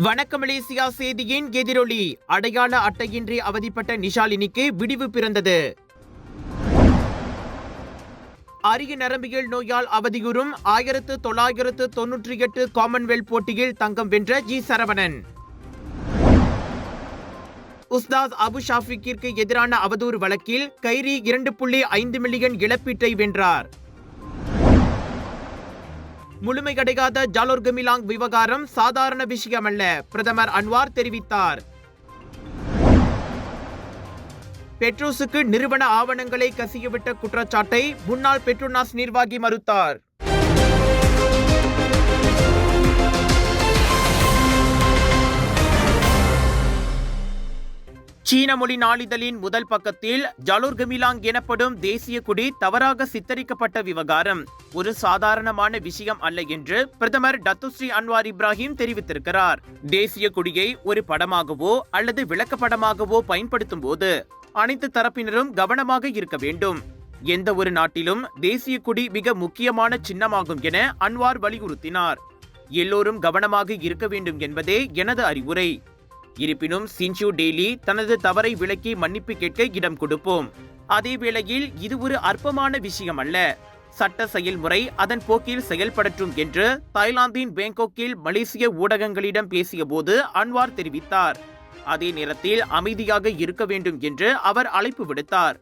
வணக்கம் மலேசியா செய்தியின் எதிரொலி. அடையாள அட்டையின்றி அவதிப்பட்ட நிஷாலினிக்கு விடிவு பிறந்தது. அரிய நரம்பியல் நோயால் அவதியுறும் ஆயிரத்து தொள்ளாயிரத்து தொன்னூற்றி எட்டு காமன்வெல்த் போட்டியில் தங்கம் வென்ற ஜி. சரவணன். உஸ்தாத் அபு ஷாஃபிக்கிற்கு எதிரான அவதூறு வழக்கில் கைரி இரண்டு புள்ளி ஐந்து மில்லியன் இழப்பீட்டை வென்றார். முழுமையடையாத ஜாலோர் கமிலாங் விவகாரம் சாதாரண விஷயமல்ல பிரதமர் அன்வார் தெரிவித்தார். பெட்ரோஸுக்கு நிறுவன ஆவணங்களை கசியவிட்ட குற்றச்சாட்டை முன்னாள் பெட்ரோனாஸ் நிர்வாகி மறுத்தார். சீன மொழி நாளிதழின் முதல் பக்கத்தில் ஜலோர் கமிலாங் எனப்படும் தேசிய குடி தவறாக சித்தரிக்கப்பட்ட விவகாரம். ஒரு சாதாரணமான விஷயம் அல்ல என்று பிரதமர் டத்துஸ்ரீ அன்வார் இப்ராஹிம் தெரிவித்திருக்கிறார். தேசிய குடியை ஒரு படமாகவோ அல்லது விளக்கப்படமாகவோ பயன்படுத்தும் போது அனைத்து தரப்பினரும் கவனமாக இருக்க வேண்டும். எந்த ஒரு நாட்டிலும் தேசிய குடி மிக முக்கியமான சின்னமாகும் என அன்வார் வலியுறுத்தினார். எல்லோரும் கவனமாக இருக்க வேண்டும் என்பதே எனது அறிவுரை. இருப்பினும் சின்சு டெய்லி தனது தவறை விளக்கி மன்னிப்பு கேட்க இடம் கொடுப்போம். அதே வேளையில் இது ஒரு அற்பமான விஷயம் அல்ல சட்ட செயல்முறை அதன் போக்கில் செயல்படட்டும் என்று தாய்லாந்தின் பேங்காக்கில் மலேசிய ஊடகங்களிடம் பேசிய போது அன்வார் தெரிவித்தார். அதே நேரத்தில் அமைதியாக இருக்க வேண்டும் என்று அவர் அழைப்பு விடுத்தார்.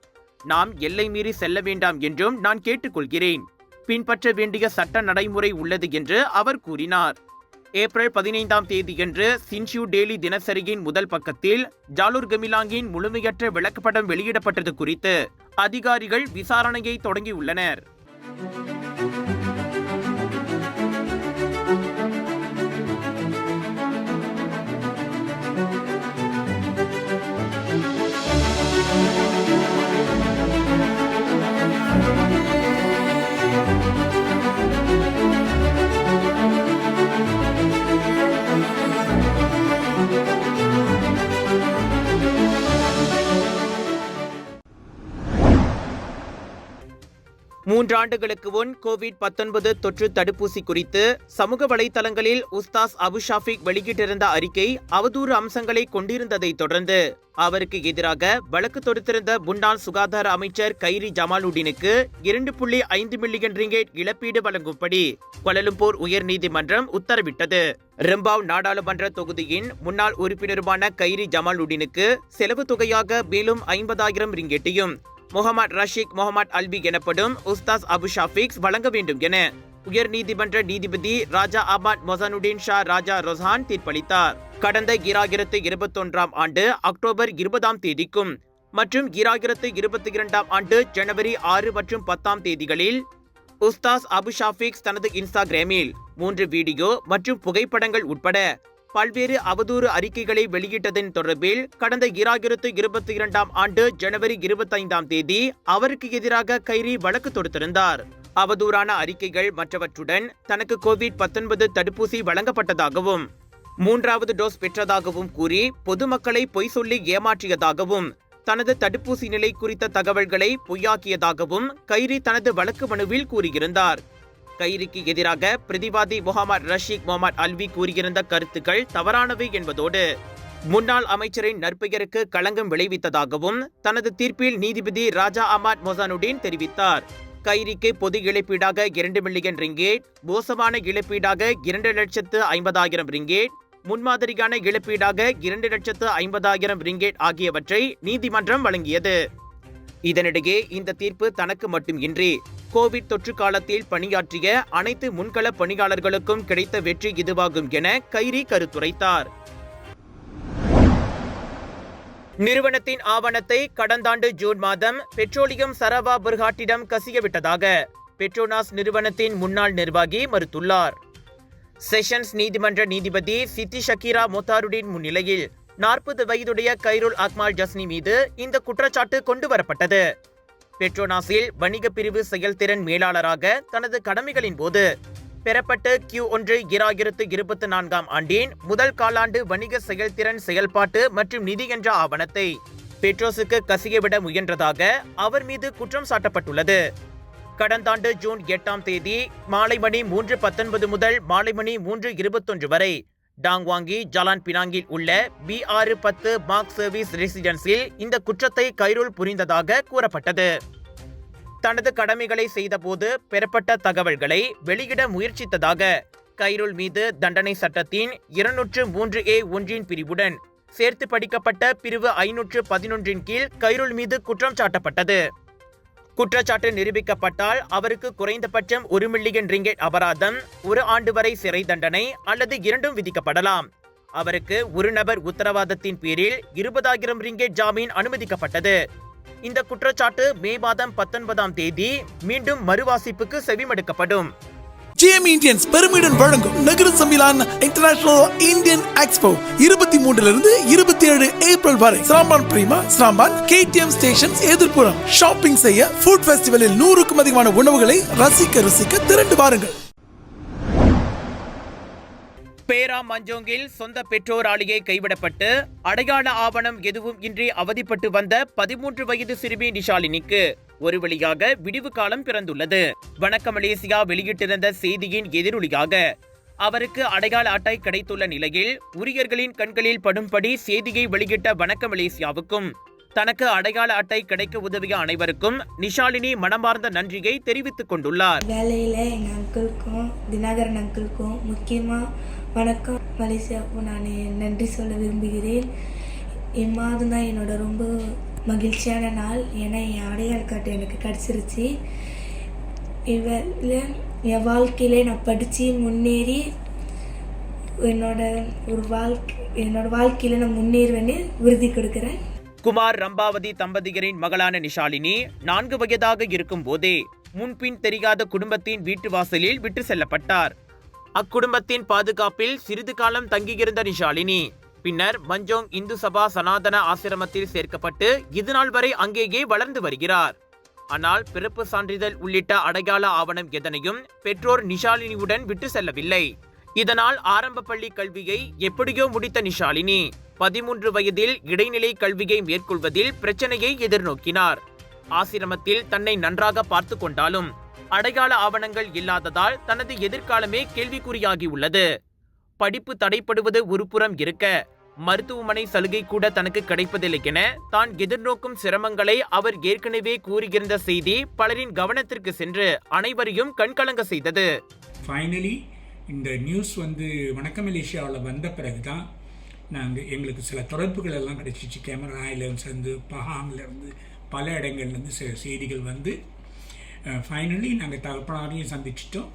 நாம் எல்லை மீறி செல்ல வேண்டாம் என்றும் நான் கேட்டுக்கொள்கிறேன். பின்பற்ற வேண்டிய சட்ட நடைமுறை உள்ளது என்று அவர் கூறினார். ஏப்ரல் பதினைந்தாம் தேதியன்று சின்ஷியூ டெய்லி தினசரியின் முதல் பக்கத்தில் ஜாலூர் கமிலாங்கின் முழுமையற்ற விளக்கப்படம் வெளியிடப்பட்டது குறித்து அதிகாரிகள் விசாரணையை தொடங்கியுள்ளனர். மூன்றாண்டுகளுக்கு முன் கோவிட் 19 தொற்று தடுப்பூசி குறித்து சமூக வலைதளங்களில் உஸ்தாஸ் அபு ஷாஃபிக் வெளியிட்டிருந்த அறிக்கை அவதூறு அம்சங்களை கொண்டிருந்ததை தொடர்ந்து அவருக்கு எதிராக வழக்கு தொடுத்திருந்த முன்னாள் சுகாதார அமைச்சர் கைரி ஜமாலுடீனுக்கு இரண்டு புள்ளி ஐந்து மில்லியன் ரிங்கேட் இழப்பீடு வழங்கும்படி கொலலும்பூர் உயர்நீதிமன்றம் உத்தரவிட்டது. ரிம்பாவ் நாடாளுமன்ற தொகுதியின் முன்னாள் உறுப்பினருமான கைரி ஜமாலுடீனுக்கு செலவு தொகையாக மேலும் ஐம்பதாயிரம் ரிங்கெட்டையும் முகமது ரஷீக் முகமது அல்பி எனப்படும் உஸ்தாஸ் அபு ஷாஃபிக்ஸ் வழங்க வேண்டும் என உயர் நீதிமன்ற நீதிபதி ராஜா அபாத் மொசானுடீன் ஷா ராஜா ரொசான் தீர்ப்பளித்தார். கடந்த ஈராயிரத்து இருபத்தொன்றாம் ஆண்டு அக்டோபர் இருபதாம் தேதிக்கும் மற்றும் ஈராயிரத்து இருபத்தி இரண்டாம் ஆண்டு ஜனவரி ஆறு மற்றும் பத்தாம் தேதிகளில் உஸ்தாஸ் அபு ஷாஃபிக்ஸ் தனது இன்ஸ்டாகிராமில் மூன்று வீடியோ மற்றும் புகைப்படங்கள் உட்பட பல்வேறு அவதூறு அறிக்கைகளை வெளியிட்டதன் தொடர்பில் கடந்த இராயிரத்து இருபத்தி இரண்டாம் ஆண்டு ஜனவரி இருபத்தைந்தாம் தேதி அவருக்கு எதிராக கைரி வழக்கு தொடுத்திருந்தார். அவதூறான அறிக்கைகள் மற்றவற்றுடன் தனக்கு கோவிட் 19 தடுப்பூசி வழங்கப்பட்டதாகவும் மூன்றாவது டோஸ் பெற்றதாகவும் கூறி பொதுமக்களை பொய் சொல்லி ஏமாற்றியதாகவும் தனது தடுப்பூசி நிலை குறித்த தகவல்களை பொய்யாக்கியதாகவும் கைரி தனது வழக்கு மனுவில் கூறியிருந்தார். கைரிக்கு எதிராக பிரதிவாதி முகமது ரஷீக் முகமது அல்வி கூறியிருந்த கருத்துக்கள் தவறானவை என்பதோடு முன்னாள் அமைச்சரின் நற்பெயருக்கு களங்கம் விளைவித்ததாகவும் தனது தீர்ப்பில் நீதிபதி ராஜா அமாத் மொசானுடீன் தெரிவித்தார். கைரிக்கு பொது இழப்பீடாக இரண்டு மில்லியன் ரிங்கேட் மோசமான இழப்பீடாக இரண்டு லட்சத்து ஐம்பதாயிரம் ரிங்கேட் முன்மாதிரியான இழப்பீடாக இரண்டு லட்சத்து ஐம்பதாயிரம் ரிங்கேட் ஆகியவற்றை நீதிமன்றம் வழங்கியது. இதனிடையே இந்த தீர்ப்பு தனக்கு மட்டுமின்றி கோவிட் தொற்று காலத்தில் பணியாற்றிய அனைத்து முன்கள பணியாளர்களுக்கும் கிடைத்த வெற்றி இதுவாகும் என கைரி கருத்துரைத்தார். நிறுவனத்தின் ஆவணத்தை கடந்த ஆண்டு ஜூன் மாதம் பெட்ரோலியம் சரவா புர்ஹாட்டிடம் கசியவிட்டதாக பெட்ரோனாஸ் நிறுவனத்தின் முன்னாள் நிர்வாகி மறுத்துள்ளார். செஷன்ஸ் நீதிமன்ற நீதிபதி சித்தி ஷக்கீரா மொத்தாருடின் முன்னிலையில் நாற்பது வயதுடைய கைருல் அக்மால் ஜஸ்னி மீது இந்த குற்றச்சாட்டு கொண்டு வரப்பட்டது. பெட்ரோனாஸில் வணிக பிரிவு செயல்திறன் மேலாளராக தனது கடமைகளின் போது பெறப்பட்ட கியூ ஒன்று இராயிரத்து இருபத்தி நான்காம் ஆண்டின் முதல் காலாண்டு வணிக செயல்திறன் செயல்பாட்டு மற்றும் நிதி என்ற ஆவணத்தை பெட்ரோஸுக்கு கசியவிட முயன்றதாக அவர் மீது குற்றம் சாட்டப்பட்டுள்ளது. கடந்த ஆண்டு ஜூன் எட்டாம் தேதி மாலை மணி மூன்று பத்தொன்பது முதல் மாலை மணி மூன்று இருபத்தொன்று வரை டாங்வாங்கி ஜலான் பினாங்கில் உள்ள பி ஆறு பத்து மார்க் சர்வீஸ் ரெசிடென்சில் இந்த குற்றத்தை கைரூல் புரிந்ததாக கூறப்பட்டது. தனது கடமைகளை செய்தபோது பெறப்பட்ட தகவல்களை வெளியிட முயற்சித்ததாக கைரூல் மீது தண்டனை சட்டத்தின் இருநூற்று மூன்று ஏ ஒன்றின் பிரிவுடன் சேர்த்து படிக்கப்பட்ட பிரிவு ஐநூற்று பதினொன்றின் கீழ் கைரூல் மீது குற்றம் சாட்டப்பட்டது. குற்றச்சாட்டு நிரூபிக்கப்பட்டால் அவருக்கு குறைந்தபட்சம் ஒரு மில்லியன் ரிங்கெட் அபராதம் ஒரு ஆண்டு வரை சிறை தண்டனை அல்லது இரண்டும் விதிக்கப்படலாம். அவருக்கு ஒரு நபர் உத்தரவாதத்தின் பேரில் இருபதாயிரம் ரிங்கெட் ஜாமீன் அனுமதிக்கப்பட்டது. இந்த குற்றச்சாட்டு மே மாதம் பத்தொன்பதாம் தேதி மீண்டும் மறுவாசிப்புக்கு செவிமடுக்கப்படும். ஜேஎம் இந்தியன்ஸ் பெருமிடன் வழங்கும் நகர சமிலான் இன்டர்நேஷனல் இந்தியன் எக்ஸ்போ இருபத்தி மூன்றுல இருந்து இருபத்தி ஏழு ஏப்ரல் வரை. சாம்பான் பிரீமா சாம்பான் கேடிஎம் ஸ்டேஷன்ஸ் எதிர்ப்புறம். ஷாப்பிங் செய்ய ஃபுட் ஃபெஸ்டிவலில் நூறுக்கும் அதிகமான உணவுகளை ரசிக்க ரசிக்க திரண்டு வாருங்கள். பேரா மஞ்சோங்கில் சொந்த பெற்றோர் கைவிடப்பட்டு அடையாள ஆவணம் எதுவும் இன்றி அவதிப்பட்டு வந்த பதிமூன்று வயது சிறுமி நிஷாலினிக்கு ஒரு வழியாக விடிவு காலம் பிறந்துள்ளது. வணக்க மலேசியா வெளியிட்டிருந்த செய்தியின் எதிரொலியாக அவருக்கு அடையாள அட்டை கிடைத்துள்ள நிலையில் உரியர்களின் கண்களில் படும்படி செய்தியை வெளியிட்ட வணக்க மலேசியாவுக்கும் தனக்கு அடையாள அட்டை கிடைக்க உதவிய அனைவருக்கும் நிஷாலினி மனமார்ந்த நன்றியை தெரிவித்துக் கொண்டுள்ளார். வேலையில எங்க அங்கிள்க்கும் தினகரன் அங்கிள்க்கும் முக்கியமா வணக்கம் மலேசியாவுக்கும் நான் நன்றி சொல்ல விரும்புகிறேன். இம்மாதம் தான் என்னோட ரொம்ப மகிழ்ச்சியான நாள் ஏன்னா என் அடையாள காட்டு எனக்கு கிடச்சிருச்சு. இவரில் என் வாழ்க்கையிலே நான் படித்து முன்னேறி என்னோட ஒரு வாழ்க்கை என்னோட வாழ்க்கையில் நான் முன்னேறுவேன்னு உறுதி கொடுக்குறேன். குமார் ரம்பாவதி தம்பதியரின் மகளான நிஷாலினி நான்கு வயதாக இருக்கும் போதே முன்பின் தெரியாத குடும்பத்தின் வீட்டு வாசலில் விட்டு செல்லப்பட்டார். அக்குடும்பத்தின் பாதுகாப்பில் சிறிது காலம் தங்கியிருந்த நிஷாலினி பின்னர் மஞ்சோங் இந்து சபா சனாதன ஆசிரமத்தில் சேர்க்கப்பட்டு இதுநாள் வரை அங்கேயே வளர்ந்து வருகிறார். ஆனால் பிறப்பு சான்றிதழ் உள்ளிட்ட அடையாள ஆவணம் எதனையும் பெற்றோர் நிஷாலினியுடன் விட்டு செல்லவில்லை. இதனால் ஆரம்ப பள்ளி கல்வியை எப்படியோ முடித்த நிஷாலினி பதிமூன்று வயதில் இடைநிலை கல்வியை மேற்கொள்வதில் பிரச்சனையை எதிர்நோக்கினார். ஆசிரமத்தில் தன்னை நன்றாக பார்த்து கொண்டாலும் அடையாள ஆவணங்கள் இல்லாததால் தனது எதிர்காலமே கேள்விக்குறியாகியுள்ளது. படிப்பு தடைப்படுவது ஒருபுறம் இருக்க மருத்துவமனை சலுகை கூட தனக்கு கிடைப்பதில்லை என தான் எதிர்நோக்கும் சிரமங்களை அவர் ஏற்கனவே கூறியிருந்த செய்தி பலரின் கவனத்திற்கு சென்று அனைவரையும் கண்கலங்க செய்தது. ஃபைனலி இந்த நியூஸ் வந்து வணக்க மலேசியாவில் வந்த பிறகு தான் நாங்கள் எங்களுக்கு சில தொடர்புகள் எல்லாம் கிடைச்சிச்சு. கேமராயிலேருந்து பஹாங்லேருந்து பல இடங்கள்லேருந்து சில செய்திகள் வந்து ஃபைனலி நாங்கள் தகப்பனாரையும் சந்திச்சிட்டோம்.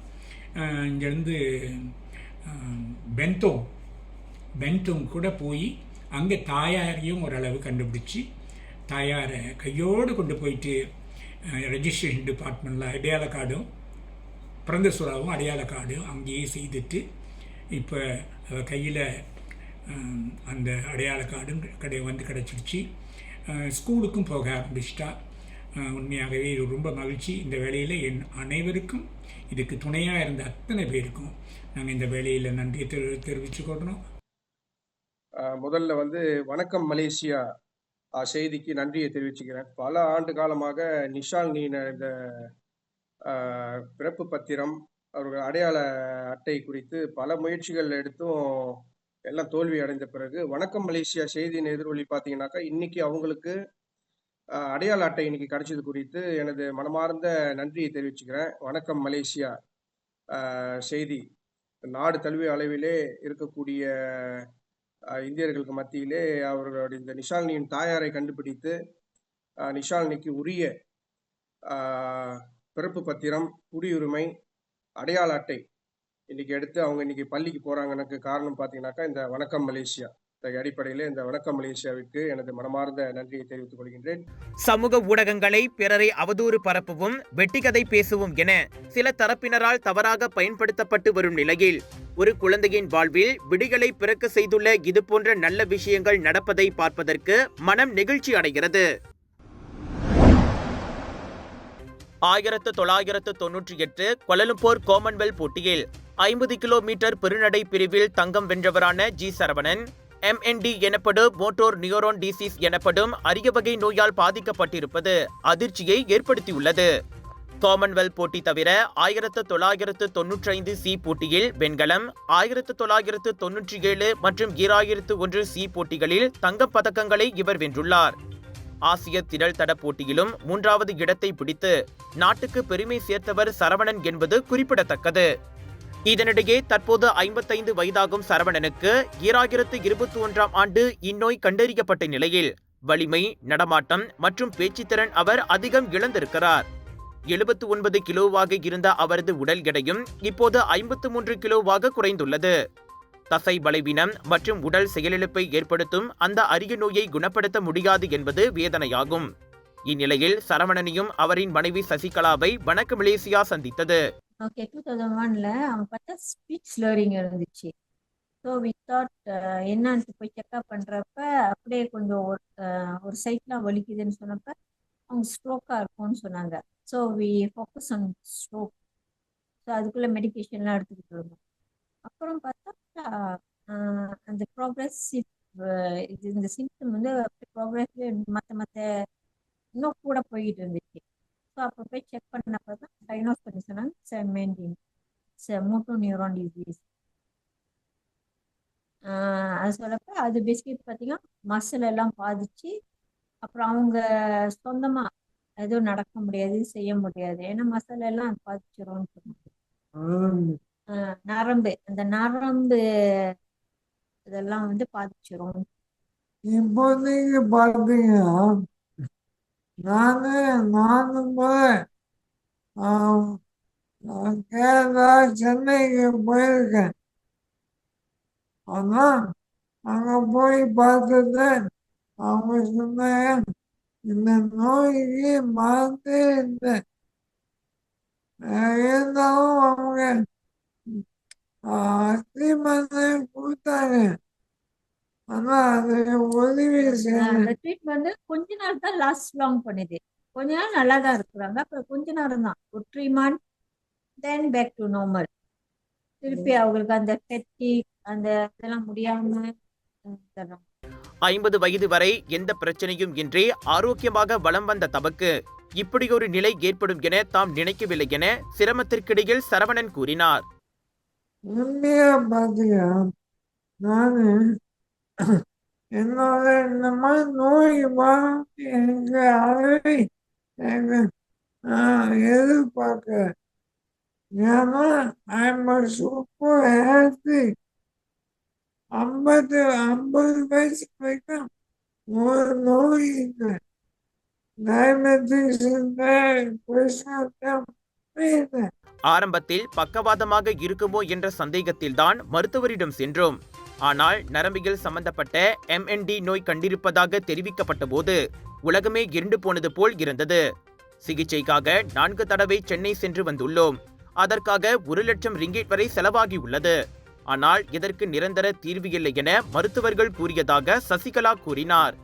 இங்கேருந்து அஹ், பென்தோ பென்தோங் கூட போய் அங்கே தாயாரையும் ஓரளவு கண்டுபிடிச்சி தாயாரை கையோடு கொண்டு போயிட்டு ரெஜிஸ்ட்ரேஷன் டிபார்ட்மெண்ட்டில் அடையாள கார்டும் பிறந்த சுறாவும் அடையாள கார்டும் அங்கேயே செய்துட்டு இப்போ கையில் அந்த அடையாள கார்டும் கடை வந்து கிடச்சிடுச்சு. ஸ்கூலுக்கும் போக ஆரம்பிச்சிட்டா. உண்மையாகவே இது ரொம்ப மகிழ்ச்சி. இந்த வேலையில் என் அனைவருக்கும் இதுக்கு துணையாக இருந்த அத்தனை பேருக்கும் நாங்கள் இந்த வேலையில் நன்றியை தெரி தெரிவிச்சுக்கொள்கிறோம் முதல்ல வந்து வணக்கம் மலேசியா செய்திக்கு நன்றியை தெரிவிச்சுக்கிறேன். பல ஆண்டு காலமாக நிஷால் நீன இந்த பிறப்பு பத்திரம் அவர்கள் அடையாள அட்டை குறித்து பல முயற்சிகள் எடுத்தும் எல்லாம் தோல்வி அடைந்த பிறகு வணக்கம் மலேசியா செய்தியின் எதிரொலி பார்த்தீங்கன்னாக்கா இன்னைக்கு அவங்களுக்கு அடையாள அட்டை இன்னைக்கு கிடைச்சது குறித்து எனது மனமார்ந்த நன்றியை தெரிவிச்சுக்கிறேன். வணக்கம் மலேசியா. செய்தி. நாடு தழுவிய அளவிலே இருக்கக்கூடிய இந்தியர்களுக்கு மத்தியிலே அவர்களுடைய இந்த நிஷாலினியின் தாயாரை கண்டுபிடித்து அஹ் நிஷாலினிக்கு உரிய பிறப்பு பத்திரம் குடியுரிமை அடையாள அட்டை இன்னைக்கு எடுத்து அவங்க இன்னைக்கு பள்ளிக்கு போறாங்கன்னு காரணம் பார்த்தீங்கன்னாக்கா இந்த வணக்கம் மலேசியா. அடிப்படையில் இந்த வணக்கம் மலேசியாவிற்கு எனது மனமார்ந்த நன்றியை தெரிவித்துக் கொள்கின்றேன். சமூக ஊடகங்களை பிறரை அவதூறு பரப்பவும் வெட்டிக்கதை பேசவும் என சில தரப்பினரால் தவறாக பயன்படுத்தப்பட்டு வரும் நிலையில் ஒரு குழந்தையின் வாழ்வில் விடிகளை பிறக்க செய்துள்ள இதுபோன்ற நல்ல விஷயங்கள் நடப்பதை பார்ப்பதற்கு மனம் நெகிழ்ச்சி அடைகிறது. ஆயிரத்து தொள்ளாயிரத்து தொன்னூற்றி எட்டு கொலலும்பூர் காமன்வெல்த் போட்டியில் ஐம்பது கிலோமீட்டர் பெருநடை பிரிவில் தங்கம் வென்றவரான ஜி சரவணன் எம்என்டி எனப்படும் மோட்டோர் நியூரோன் டிசீஸ் எனப்படும் அரிய வகை நோயால் பாதிக்கப்பட்டிருப்பது அதிர்ச்சியை ஏற்படுத்தியுள்ளது. காமன்வெல்த் போட்டி தவிர ஆயிரத்து தொள்ளாயிரத்து தொன்னூற்றி ஐந்து சி போட்டியில் வெண்கலம் ஆயிரத்து தொள்ளாயிரத்து தொன்னூற்றி ஏழு மற்றும் ஈராயிரத்து ஒன்று சி போட்டிகளில் தங்கப் பதக்கங்களை இவர் வென்றுள்ளார். ஆசிய திரள் தட போட்டியிலும் மூன்றாவது இடத்தை பிடித்து நாட்டுக்கு பெருமை சேர்த்தவர் சரவணன் என்பது குறிப்பிடத்தக்கது. இதனிடையே தற்போது ஐம்பத்தைந்து வயதாகும் சரவணனுக்கு ஈராயிரத்து இருபத்தி ஒன்றாம் ஆண்டு இந்நோய் கண்டறியப்பட்ட நிலையில் வலிமை நடமாட்டம் மற்றும் பேச்சுத்திறன் அவர் அதிகம் இழந்திருக்கிறார். எழுபத்து ஒன்பது கிலோவாக இருந்த அவரது உடல் எடையும் இப்போது ஐம்பத்து மூன்று கிலோவாக குறைந்துள்ளது. தசை பலவீனம் மற்றும் உடல் செயலிழப்பை ஏற்படுத்தும் அந்த அரிய நோயை குணப்படுத்த முடியாது என்பது வேதனையாகும். இந்நிலையில் சரவணனையும் அவரின் மனைவி சசிகலாவை வணக்க மலேசியா சந்தித்தது. ஓகே டூ தௌசண்ட் ஒன்ல அவன் பார்த்தா ஸ்பீச் ஸ்லரிங் இருந்துச்சு. ஸோ வி தாட் போய் செக்அப் பண்ணுறப்ப அப்படியே கொஞ்சம் ஒரு uh, ஒரு சைட்லாம் வலிக்குதுன்னு சொன்னப்ப அவங்க ஸ்ட்ரோக்காக இருக்கும்னு சொன்னாங்க. So we focus on stroke so அதுக்குள்ளே மெடிகேஷன்லாம் எடுத்துக்கிட்டு இருந்தோம். அப்புறம் பார்த்தா uh, அந்த ப்ராக்ரெசிவ் uh, இது இந்த சிம்டம் வந்து ப்ராக்ரெசிவ் மற்ற மற்ற இன்னும் கூட போயிட்டு இருந்துச்சு. ஸோ அப்போ போய் செக் பண்ணப்போ தான் டயக்னோஸ் பண்ணி சொன்னாங்க செமெண்டின் மோட்டோ நியூரான் டிசீஸ் அது சொல்லப்ப அது பேசிக்கலி பார்த்தீங்கன்னா மசில் எல்லாம் பாதிச்சு அப்புறம் அவங்க சொந்தமாக எதுவும் நடக்க முடியாது செய்ய முடியாது. ஏன்னா மசில் எல்லாம் பாதிச்சிரும்னு சொன்னாங்க. நரம்பு. அந்த நரம்பு இதெல்லாம் வந்து பாதிச்சிரும். இப்போதைக்கு பார்த்தீங்கன்னா நானு நானுமே கேரளா சென்னைக்கு போயிருக்கேன். ஆனால் அங்க போய் பார்த்துட்டு அவங்க சொன்னாங்க இந்த நோய்க்கு மருந்து இல்லை. இருந்தாலும் அவங்க அத்தி கொடுத்தாங்க. ஆனா அது உதவி செய்யல அந்த ட்ரீட்மெண்ட் கொஞ்ச நாள் தான் லாஸ்ட் லாங் பண்ணுது. கொஞ்ச நாள் நல்லா தான் இருக்கிறாங்க. அப்புறம் கொஞ்ச நேரம் தான். ஒரு three month then back to normal திருப்பி அவங்களுக்கு அந்த ஃபெட்டிக் அந்த இதெல்லாம் முடியாம ஐம்பது வயது வரை எந்த பிரச்சனையும் இன்றி ஆரோக்கியமாக வலம் வந்த தமக்கு இப்படியொரு நிலை ஏற்படும் என தாம் நினைக்கவில்லை என சிரமத்திற்கிடையில் சரவணன் கூறினார். நானு என்னோட இந்த மாதிரி நோய் வாங்கி எங்க அறவை எங்க எதிர்பார்க்க? ஏன்னா ஐம் சூப்பர் ஹெல்த்தி ஐம்பது ஐம்பது வயசு வரைக்கும் ஒரு நோய் இல்லை. டயபெட்டிஸ் இல்லை பிரஷர் இல்லை. ஆரம்பத்தில் பக்கவாதமாக இருக்குமோ என்ற சந்தேகத்தில்தான் மருத்துவரிடம் சென்றோம். ஆனால் நரம்பியல் சம்பந்தப்பட்ட எம்என்டி நோய் கண்டிருப்பதாக தெரிவிக்கப்பட்ட போது உலகமே இருண்டு போனது போல் இருந்தது. சிகிச்சைக்காக நான்கு தடவை சென்னை சென்று வந்துள்ளோம். அதற்காக ஒரு லட்சம் ரிங்கிட் வரை செலவாகி உள்ளது. ஆனால் இதற்கு நிரந்தர தீர்வு இல்லை என மருத்துவர்கள் கூறியதாக சசிகலா கூறினார்.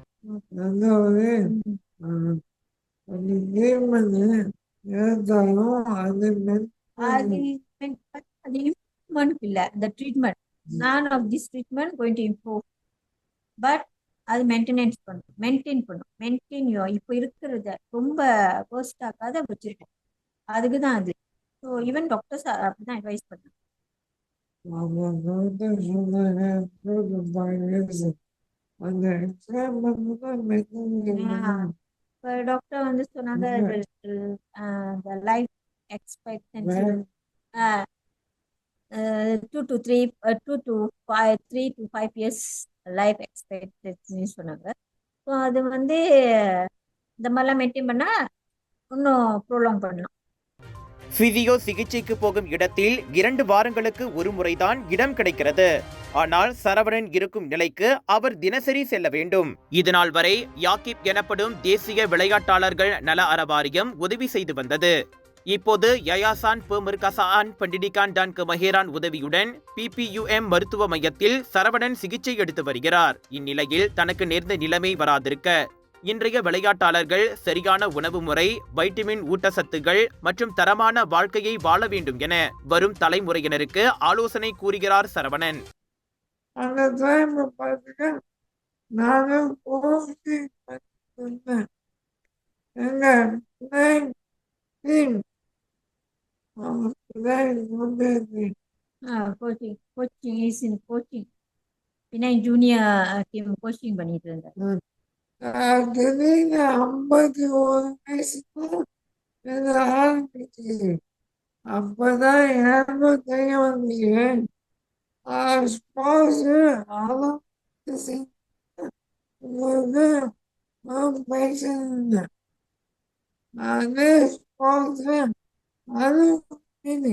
அது treatment none of this treatment going to improve but அது மெயின்டெனன்ஸ் பண்ணும். மெயின்டைன் பண்ணும். மெயின்டைன் இப்போ இருக்கிறத ரொம்ப வேர்ஸ்ட் ஆக்காத வச்சிருக்கோம் அதுக்கு தான் அது. ஸோ ஈவன் டாக்டர்ஸ் அப்படிதான் அட்வைஸ் பண்ணாங்க இப்போ டாக்டர் வந்து சொன்னாங்க life expectancy two to three two to five three to five years life எக்ஸ்பெக்டன்சின்னு சொன்னாங்க. ஸோ அது வந்து இந்த மாதிரிலாம் மெயின்டைன் பண்ணால் இன்னும் ப்ரோலாங் பண்ணலாம். பிசியோ சிகிச்சைக்கு போகும் இடத்தில் இரண்டு வாரங்களுக்கு ஒரு முறைதான் இடம் கிடைக்கிறது. ஆனால் சரவணன் இருக்கும் நிலைக்கு அவர் தினசரி செல்ல வேண்டும். இதனால் வரை யாக்கிப் எனப்படும் தேசிய விளையாட்டாளர்கள் நல அறவாரியம் உதவி செய்து வந்தது. இப்போது யயாசான் பெர்மிர்கசான் பண்டிடிகான் டான்கு மஹேரான் உதவியுடன் பிபியுஎம் மருத்துவ மையத்தில் சரவணன் சிகிச்சை எடுத்து வருகிறார். இந்நிலையில் தனக்கு நேர்ந்த நிலைமை வராதிருக்க இன்றைய விளையாட்டாளர்கள் சரியான உணவு முறை வைட்டமின் ஊட்டச்சத்துகள் மற்றும் தரமான வாழ்க்கையை வாழ வேண்டும் என வரும் தலைமுறையினருக்கு ஆலோசனை கூறுகிறார் சரவணன். நானும் போட்டி எங்க nine Then one day, Ah, coaching, coaching is in coaching. பின்னாடி ஜூனியர் டீம் கோச்சிங் பண்ணிட்டு இருந்தார் திடீர்னு ஐம்பத்தி ஒரு வயசுல இது ஆரம்பிச்சு அப்பதான் எனக்கு தெரிய வந்துச்சு ஸ்போர்ட்ஸ் உங்களுக்கு நான் பேசுறேன் அது ஸ்போர்ட்ஸ் அது இது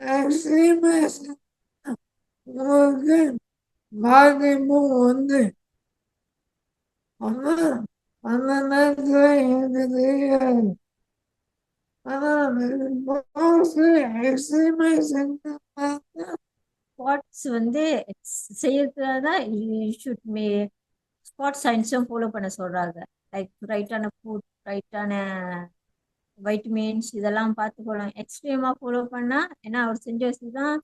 எக்ஸ்ட்ரீமஸ் உங்களுக்கு பாதிப்பும் வந்து அந்த நேரத்தில் எனக்கு தெரியாது. ஸ்பாட்ஸ் வந்து செய்யறதுனால தான் ஷுட் மே ஸ்பாட் சயின்ஸும் ஃபாலோ பண்ண சொல்றாங்க. லைக் ரைட்டான ஃபுட் ரைட்டான வைட்டமின்ஸ் இதெல்லாம் பார்த்துக்கணும் எக்ஸ்ட்ரீமாக ஃபாலோ பண்ணால் ஏன்னா அவர் செஞ்ச வச்சு தான்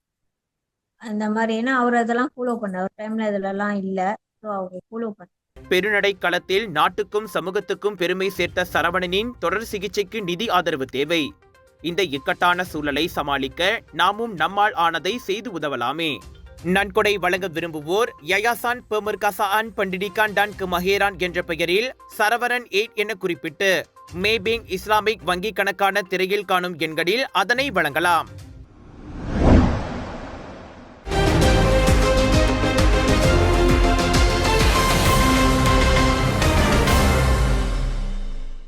அந்த மாதிரி ஏன்னா அவர் அதெல்லாம் ஃபாலோ பண்ண ஒரு டைமில் இதிலலாம் இல்லை. ஸோ அவர் ஃபாலோ பண்ண பெருநடை களத்தில் நாட்டுக்கும் சமூகத்துக்கும் பெருமை சேர்த்த சரவணனின் தொடர் சிகிச்சைக்கு நிதி ஆதரவு தேவை. இந்த இக்கட்டான சூழலை சமாளிக்க நாமும் நம்மால் ஆனதை செய்து உதவலாமே. நன்கொடை வழங்க விரும்புவோர் யயாசான் பெமர்காசான் பண்டிடிகான் டான்கு மஹேரான் என்ற பெயரில் சரவரன் எயிட் என குறிப்பிட்டு மேபிங் இஸ்லாமிக் வங்கிக் கணக்கான திரையில் காணும் எண்களில் அதனை வழங்கலாம்.